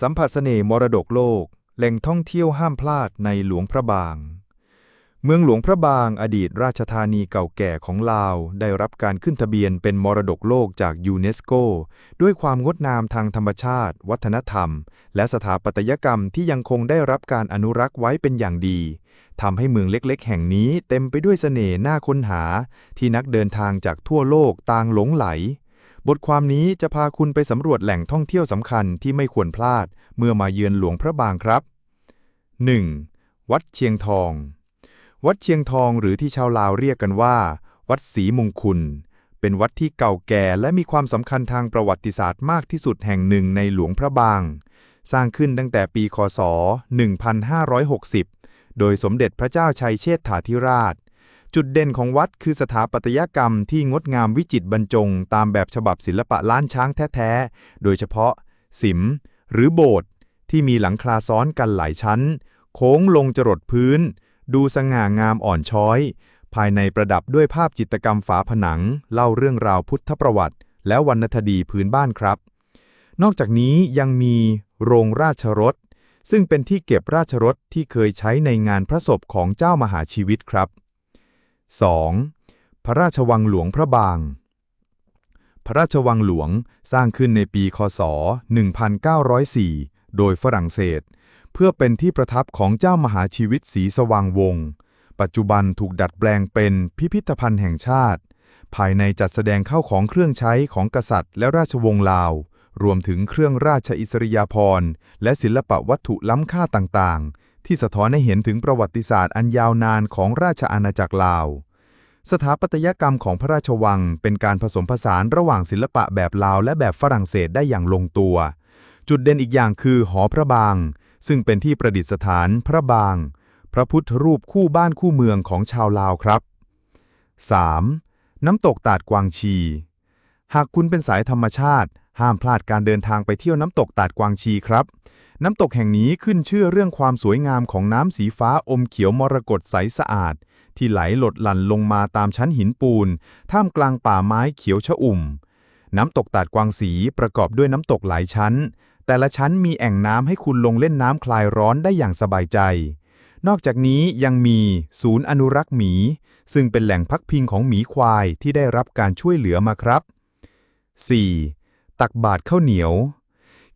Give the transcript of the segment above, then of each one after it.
สัมผัสเสน่ห์มรดกโลก แหล่งท่องเที่ยวห้ามพลาดในหลวงพระบาง เมืองหลวงพระบางอดีตราชธานีเก่าแก่ของลาว ได้รับการขึ้นทะเบียนเป็นมรดกโลกจากยูเนสโก ด้วยความงดงามทางธรรมชาติ วัฒนธรรม และสถาปัตยกรรมที่ยังคงได้รับการอนุรักษ์ไว้เป็นอย่างดีทำให้เมืองเล็กๆ แห่งนี้เต็มไปด้วยเสน่ห์น่าค้นหา ที่นักเดินทางจากทั่วโลกต่างหลงไหล บทความนี้จะพาคุณไปสำรวจแหล่งท่องเที่ยวสำคัญที่ไม่ควรพลาด เมื่อมาเยือนหลวงพระบางครับ 1. วัดเชียงทอง วัดเชียงทองหรือที่ชาวลาวเรียกกันว่า วัดศรีมงคุณ เป็นวัดที่เก่าแก่และมีความสำคัญทางประวัติศาสตร์มากที่สุดแห่งหนึ่งในหลวงพระบาง สร้างขึ้นตั้งแต่ปี คศ 1560 โดยสมเด็จพระเจ้าชัยเชษฐาธิราช จุดเด่นของวัดคือสถาปัตยกรรมที่งดงามวิจิตรบรรจง ตามแบบฉบับศิลปะล้านช้างแท้ๆ โดยเฉพาะ สิม หรือโบสถ์ที่มีหลังคาซ้อนกันหลายชั้น โค้งลงจรดพื้น ดูสง่างามอ่อนช้อย ภายในประดับด้วยภาพจิตรกรรมฝาผนัง เล่าเรื่องราวพุทธประวัติ และวรรณคดีพื้นบ้านครับ นอกจากนี้ยังมีโรงราชรถ ซึ่งเป็นที่เก็บราชรถที่เคยใช้ในงานพระศพของเจ้ามหาชีวิตครับ 2. พระราชวังหลวงพระบาง พระราชวังหลวงสร้างขึ้นในปี คศ 1904 โดยฝรั่งเศส เพื่อเป็นที่ประทับของเจ้ามหาชีวิตศรีสว่างวงศ์ ปัจจุบันถูกดัดแปลงเป็นพิพิธภัณฑ์แห่งชาติ ภายในจัดแสดงเข้าของเครื่องใช้ของกษัตริย์และราชวงศ์ลาว รวมถึงเครื่องราชอิสริยาภรณ์และศิลปะวัตถุล้ำค่าต่างๆ ที่สะท้อนให้เห็นถึงประวัติศาสตร์อันยาวนานของราชอาณาจักรลาว สถาปัตยกรรมของพระราชวัง เป็นการผสมผสานระหว่างศิลปะแบบลาวและแบบฝรั่งเศสได้อย่างลงตัว จุดเด่นอีกอย่างคือหอพระบาง ซึ่งเป็นที่ประดิษฐานพระบาง พระพุทธรูปคู่บ้านคู่เมืองของชาวลาวครับ 3. น้ำตกตาดกวางชี หากคุณเป็นสายธรรมชาติ ห้ามพลาดการเดินทางไปเที่ยวน้ำตกตาดกวางชีครับ น้ำตกแห่งนี้ขึ้นชื่อเรื่องความสวยงามของน้ำสีฟ้าอมเขียวมรกตใสสะอาด ที่ไหลหลดหลั่นลงมาตามชั้นหินปูน ท่ามกลางป่าไม้เขียวชอุ่ม น้ำตกตาดกวางสีประกอบด้วยน้ำตกหลายชั้น แต่ละชั้นมีแอ่งน้ำให้คุณลงเล่นน้ำคลายร้อนได้อย่างสบายใจ นอกจากนี้ยังมีศูนย์อนุรักษ์หมี ซึ่งเป็นแหล่งพักพิงของหมีควายที่ได้รับการช่วยเหลือมาครับ 4. ตักบาตรข้าวเหนียว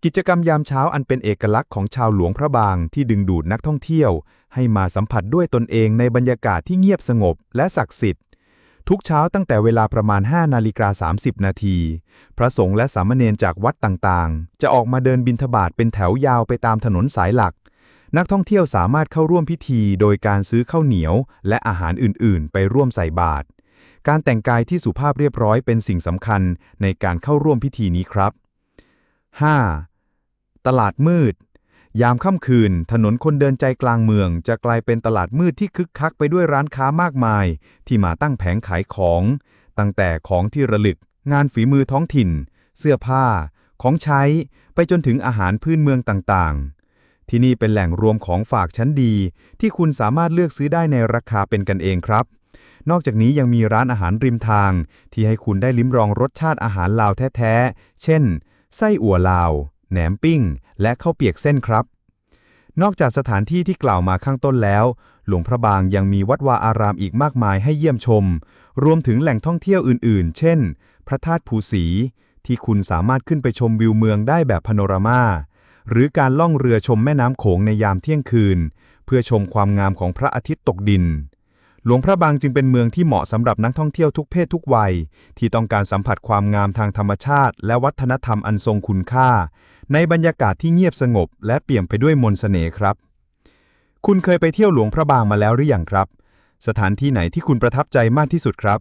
กิจกรรมยามเช้าอันเป็นเอกลักษณ์ของชาวหลวงพระบางที่ดึงดูดนักท่องเที่ยว ให้มาสัมผัสด้วยตนเองในบรรยากาศที่เงียบสงบและศักดิ์สิทธิ์ ทุกเช้าตั้งแต่เวลาประมาณ 5 นาฬิกา 30 นาที พระสงฆ์และสามเณรจากวัดต่างๆ จะออกมาเดินบิณฑบาตเป็นแถวยาวไปตามถนนสายหลัก นักท่องเที่ยวสามารถเข้าร่วมพิธีโดยการซื้อข้าวเหนียว และอาหารอื่นๆ ไปร่วมใส่บาตรการแต่งกายที่สุภาพเรียบร้อยเป็นสิ่งสำคัญในการเข้าร่วมพิธีนี้ครับ 5. ตลาดมืด ยามค่ำคืน ถนนคนเดินใจกลางเมือง จะกลายเป็นตลาดมืดที่คึกคักไปด้วยร้านค้ามากมาย ที่มาตั้งแผงขายของ ตั้งแต่ของที่ระลึก งานฝีมือท้องถิ่น เสื้อผ้า ของใช้ ไปจนถึงอาหารพื้นเมืองต่างๆ ที่นี่เป็นแหล่งรวมของฝากชั้นดี ที่คุณสามารถเลือกซื้อได้ในราคาเป็นกันเองครับนอกจากนี้ยังมีร้านอาหารริมทาง ที่ให้คุณได้ลิ้มลองรสชาติอาหารลาวแท้ ๆ เช่น ไส้อั่วลาว แหนมปิ้ง และข้าวเปียกเส้นครับ นอกจากสถานที่ที่กล่าวมาข้างต้นแล้ว หลวงพระบางยังมีวัดวาอารามอีกมากมายให้เยี่ยมชม รวมถึงแหล่งท่องเที่ยวอื่นๆ เช่น พระธาตุภูสี ที่คุณสามารถขึ้นไปชมวิวเมืองได้แบบพาโนรามาหรือการล่องเรือชมแม่น้ำโขงในยามเที่ยงคืน เพื่อชมความงามของพระอาทิตย์ตกดิน หลวงพระบางจึงเป็นเมืองที่เหมาะสำหรับนักท่องเที่ยวทุกเพศทุกวัย ที่ต้องการสัมผัสความงามทางธรรมชาติ และวัฒนธรรมอันทรงคุณค่า ในบรรยากาศที่เงียบสงบ และเปี่ยมไปด้วยมนต์เสน่ห์ครับ คุณเคยไปเที่ยวหลวงพระบางมาแล้วหรือยังครับ สถานที่ไหนที่คุณประทับใจมากที่สุดครับ